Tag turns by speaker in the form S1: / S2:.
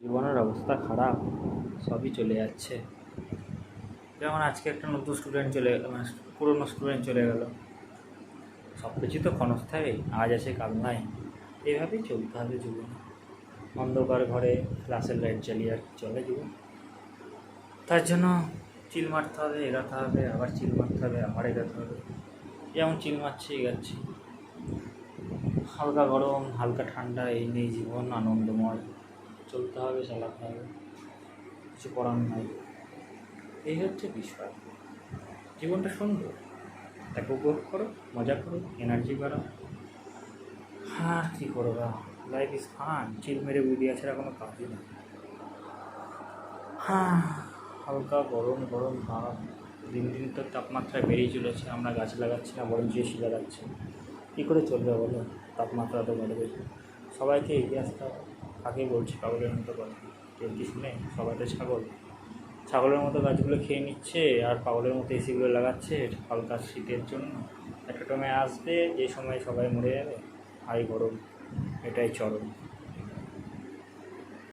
S1: জীবনের অবস্থা খারাপ, সবই চলে যাচ্ছে। যেমন আজকে একটা নতুন স্টুডেন্ট চলে মানে পুরনো স্টুডেন্ট চলে গেল। সব কিছু তো ক্ষণস্থায়ী, আজ আছে, কাল নাই। এইভাবেই চলতে হবে জীবন। অন্ধকার ঘরে ক্লাসের লাইট জ্বালিয়ে আর চলে জীবন? তার জন্য চিল মারতে হবে এগাতে হবে, আবার চিল মারতে হবে, আবার এগাতে হবে। যেমন চিল মারছি এগাচ্ছি হালকা গরম, হালকা ঠান্ডা, এই নিয়ে জীবন আনন্দময়। চলতে হবে, চালাতে হবে। কিছু করার নাই। এই হচ্ছে বিষয়। জীবনটা সুন্দর। তাকে উপভোগ করো, মজা করো এনার্জি বাড়াও। হ্যাঁ কী করবা লাইফ ইজ ফান চিল মেরে উড়িয়ে ছাড়া কোনো কাজই না হ্যাঁ হালকা গরম গরম ভাব দিন দিন তো তাপমাত্রা বেড়েই চলেছে। আমরা গাছ লাগাচ্ছি না বরঞ্চ এসি লাগাচ্ছি। কী করে চলবে বলো? তাপমাত্রা তো বাড়বে সবাইকে এগিয়ে আসতে হবে। কাকে বলছি পাগলের মতো কথা কেউ কি শুনে সবাই তো ছাগল। ছাগলের মতো গাছগুলো খেয়ে নিচ্ছে, আর পাগলের মতো এসিগুলো লাগাচ্ছে হালকা শীতের জন্য। একটা সময় আসবে যে সময় সবাই মরে যাবে। আই গরম, এটাই চরম।